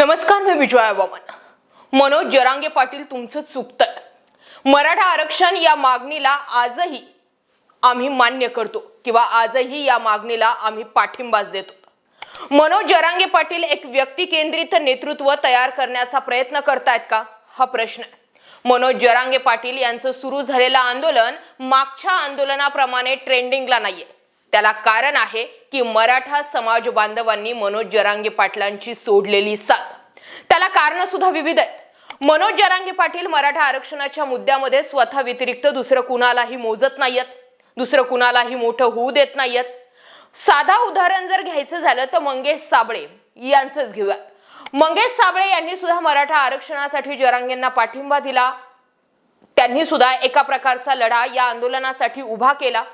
नमस्कार मी विजया वामन मनोज जरांगे पाटील तुमचं चुकतंय मराठा आरक्षण या मागणीला आजही आम्ही मान्य करतो किंवा आजही या मागणीला आम्ही पाठिंबाच देतो. मनोज जरांगे पाटील एक व्यक्ती केंद्रित नेतृत्व तयार करण्याचा प्रयत्न करतायत का? हा प्रश्न आहे. मनोज जरांगे पाटील यांचं सुरू झालेलं आंदोलन मागच्या आंदोलनाप्रमाणे ट्रेंडिंगला नाहीये. त्याला कारण आहे की मराठा समाज बांधवांनी मनोज जरांगे पाटलांची सोडलेली साथ. त्याला कारण सुद्धा विविध आहेत. मनोज जरांगे पाटील मराठा आरक्षणाच्या मुद्द्यामध्ये स्वतः व्यतिरिक्त दुसरं कुणालाही मोजत नाहीयेत. दुसरं कुणालाही मोठं होऊ देत नाहीयेत. साधा उदाहरण जर घ्यायचं झालं तर मंगेश साबळे यांचंच घेऊया. मंगेश साबळे यांनी सुद्धा मराठा आरक्षणासाठी जरांगेंना पाठिंबा दिला. त्यांनी सुद्धा एका प्रकारचा लढा या आंदोलनासाठी उभा केला.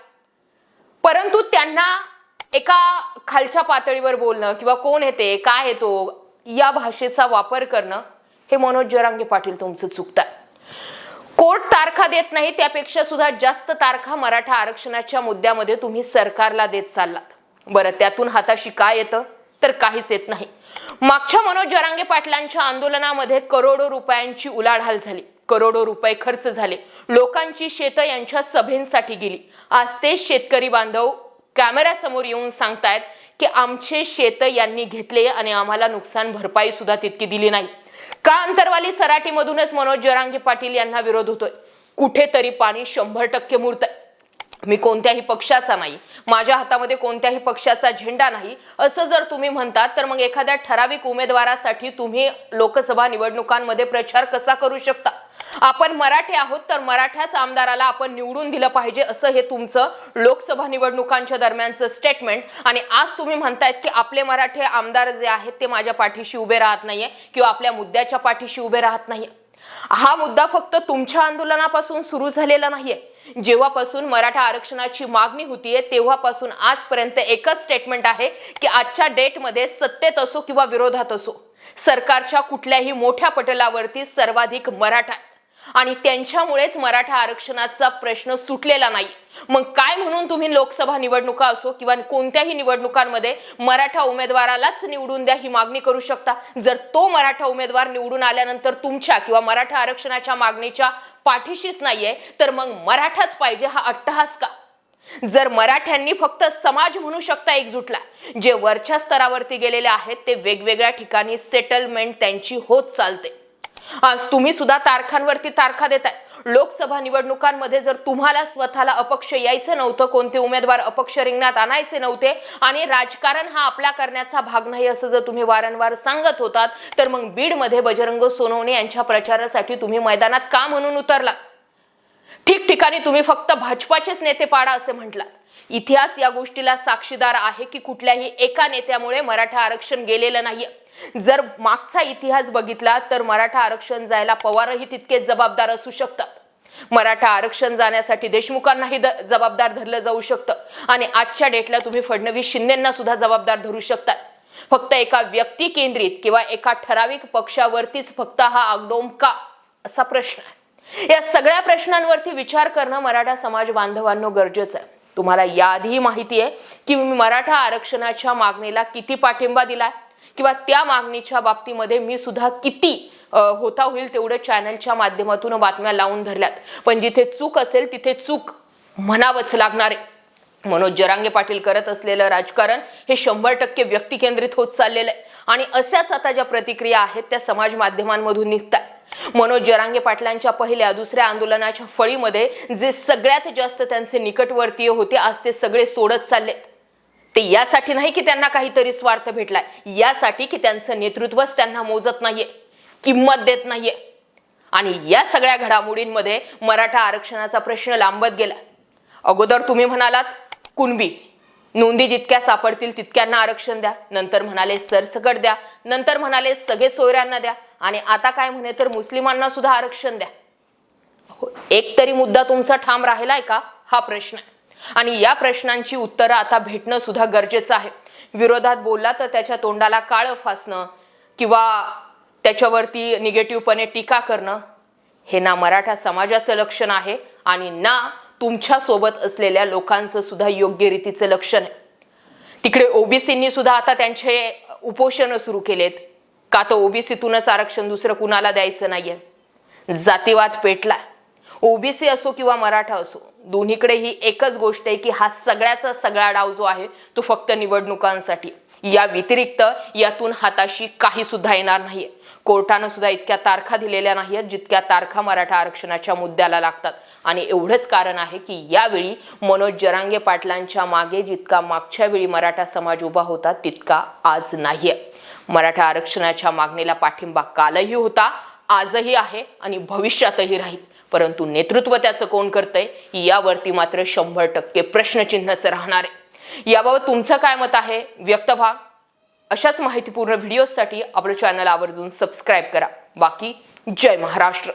परंतु त्यांना एका खालच्या पातळीवर बोलणं किंवा कोण येते काय येतो या भाषेचा वापर करणं हे मनोज जरांगे पाटील तुमचं चुकताय कोर्ट तारखा देत नाही त्यापेक्षा सुद्धा जास्त तारखा मराठा आरक्षणाच्या मुद्द्यामध्ये तुम्ही सरकारला देत चाललात. बरं त्यातून हाताशी काय येतं? तर काहीच येत नाही. मागच्या मनोज जरांगे पाटलांच्या आंदोलनामध्ये करोडो रुपयांची उलाढाल झाली. करोडो रुपये खर्च झाले. लोकांची शेतं यांच्या सभेंसाठी गेली. आज तेच शेतकरी बांधव कॅमेऱ्यासमोर येऊन सांगतायत की आमचे शेत यांनी घेतले आणि आम्हाला नुकसान भरपाई सुद्धा तितकी दिली नाही. का अंतरवाली सराटीमधूनच मनोज जरांगे पाटील यांना विरोध होतोय? कुठेतरी पाणी शंभर टक्के मुरत मी कोणत्याही पक्षाचा नाही. माझ्या हातामध्ये कोणत्याही पक्षाचा झेंडा नाही. असं जर तुम्ही म्हणतात तर मग एखाद्या ठराविक उमेदवारासाठी तुम्ही लोकसभा निवडणुकांमध्ये प्रचार कसा करू शकता? आपण मराठी आहोत तर मराठ्याच आमदाराला आपण निवडून दिलं पाहिजे असं हे तुमचं लोकसभा निवडणुकांच्या दरम्यानचं स्टेटमेंट आणि आज तुम्ही म्हणतायत की आपले मराठी आमदार जे आहेत ते माझ्या पाठीशी उभे राहत नाहीये किंवा आपल्या मुद्द्याच्या पाठीशी उभे राहत नाहीये. हा मुद्दा फक्त तुमच्या आंदोलनापासून सुरू झालेला नाहीये. जेव्हापासून मराठा आरक्षणाची मागणी होतीये तेव्हापासून आजपर्यंत एकच स्टेटमेंट आहे की आजच्या डेटमध्ये सत्तेत असो किंवा विरोधात असो सरकारच्या कुठल्याही मोठ्या पटलावरती सर्वाधिक मराठा आणि त्यांच्यामुळेच मराठा आरक्षणाचा प्रश्न सुटलेला नाही. मग काय म्हणून तुम्ही लोकसभा निवडणुका असो किंवा कोणत्याही निवडणुकांमध्ये मराठा उमेदवारालाच निवडून द्या ही मागणी करू शकता. जर तो मराठा उमेदवार निवडून आल्यानंतर तुमच्या किंवा मराठा आरक्षणाच्या मागणीच्या पाठीशीच नाहीये तर मग मराठाच पाहिजे हा अट्टहास का? जर मराठ्यांनी फक्त समाज म्हणू शकता एकजुटला जे वरच्या स्तरावरती गेलेले आहेत ते वेगवेगळ्या ठिकाणी सेटलमेंट त्यांची होत चालते. आज तुम्ही सुद्धा तारखांवरती तारखा देताय. लोकसभा निवडणुकांमध्ये जर तुम्हाला स्वतःला अपक्ष यायचं नव्हतं कोणते उमेदवार अपक्ष रिंगणात आणायचे नव्हते आणि राजकारण हा आपला करण्याचा भाग नाही असं जर तुम्ही वारंवार सांगत होतात तर मग बीडमध्ये बजरंग सोनवणे यांच्या प्रचारासाठी तुम्ही मैदानात का म्हणून उतरला ठिकठिकाणी तुम्ही फक्त भाजपाचेच नेते पाडा असे म्हटलात. इतिहास या गोष्टीला साक्षीदार आहे की कुठल्याही एका नेत्यामुळे मराठा आरक्षण गेलेलं नाहीये. जर मागचा इतिहास बघितला तर मराठा आरक्षण जायला पवारही तितकेच जबाबदार असू शकतात. मराठा आरक्षण जाण्यासाठी देशमुखांनाही जबाबदार धरलं जाऊ शकतं आणि आजच्या डेटला तुम्ही फडणवीस शिंदेना सुद्धा जबाबदार धरू शकतात. फक्त एका व्यक्ती केंद्रित किंवा एका ठराविक पक्षावरतीच फक्त हा आगडोम का? असा प्रश्न आहे. या सगळ्या प्रश्नांवरती विचार करणं मराठा समाज बांधवांनो गरजेचं आहे. तुम्हाला याआधीही माहिती आहे की मराठा आरक्षणाच्या मागणीला किती पाठिंबा दिलाय? किंवा त्या मागणीच्या बाबतीमध्ये मी सुद्धा किती होता होईल तेवढं चॅनलच्या माध्यमातून बातम्या लावून धरल्यात. पण जिथे चूक असेल तिथे चूक म्हणावंच लागणार आहे. मनोज जरांगे पाटील करत असलेलं राजकारण हे शंभर टक्के व्यक्ती केंद्रित होत चाललेलं आहे. आणि अशाच आता ज्या प्रतिक्रिया आहेत त्या समाज माध्यमांमधून निघतात मनोज जरांगे पाटलांच्या पहिल्या दुसऱ्या आंदोलनाच्या फळीमध्ये जे सगळ्यात जास्त त्यांचे निकटवर्तीय होते आज ते सगळे सोडत चाललेत. ते यासाठी नाही की त्यांना काहीतरी स्वार्थ भेटलाय. यासाठी की त्यांचं नेतृत्वच त्यांना मोजत नाहीये किंमत देत नाहीये. आणि या सगळ्या घडामोडींमध्ये मराठा आरक्षणाचा प्रश्न लांबत गेला. अगोदर तुम्ही म्हणालात कुणबी? नोंदी जितक्या सापडतील तितक्यांना आरक्षण द्या. नंतर म्हणाले सरसकट द्या. नंतर म्हणाले सगळे सोयऱ्यांना द्या. आणि आता काय म्हणे तर मुस्लिमांना सुद्धा आरक्षण द्या. एक तरी मुद्दा तुमचा ठाम राहिलाय का? हा प्रश्न. आहे आणि या प्रश्नांची उत्तरं आता भेटणं सुद्धा गरजेचं आहे. विरोधात बोलला तर त्याच्या तोंडाला काळं फासणं किंवा त्याच्यावरती निगेटिव्हपणे टीका करणं हे ना मराठा समाजाचं लक्षण आहे आणि ना तुमच्यासोबत असलेल्या लोकांचं सुद्धा योग्य रीतीचं लक्षण आहे. तिकडे ओबीसींनी सुद्धा आता त्यांचे उपोषण सुरू केलेत. का तर ओबीसीतूनच आरक्षण दुसरं कुणाला द्यायचं नाहीये? जातीवाद पेटला ओबीसी असो किंवा मराठा असो दोन्हीकडे ही एकच गोष्ट आहे की हा सगळ्याचा सगळा डाव जो आहे तो फक्त निवडणुकांसाठी. या व्यतिरिक्त यातून हाताशी काही सुद्धा येणार नाहीये. कोर्टानं सुद्धा इतक्या तारखा दिलेल्या नाहीत जितक्या तारखा मराठा आरक्षणाच्या मुद्द्याला लागतात. आणि एवढंच कारण आहे की यावेळी मनोज जरांगे पाटलांच्या मागे जितका मागच्या वेळी मराठा समाज उभा होता तितका आज नाहीये. मराठा आरक्षणाच्या मागणीला पाठिंबा कालही होता आजही आहे आणि भविष्यातही राहील. परंतु नेतृत्व त्याचं कोण करतंय? यावरती मात्र शंभर टक्के प्रश्नचिन्हच राहणार आहे. याबाबत तुमचं काय मत आहे? व्यक्त व्हा. अशाच माहितीपूर्ण व्हिडिओसाठी आपलं चॅनल आवर्जून सबस्क्राईब करा. बाकी जय महाराष्ट्र.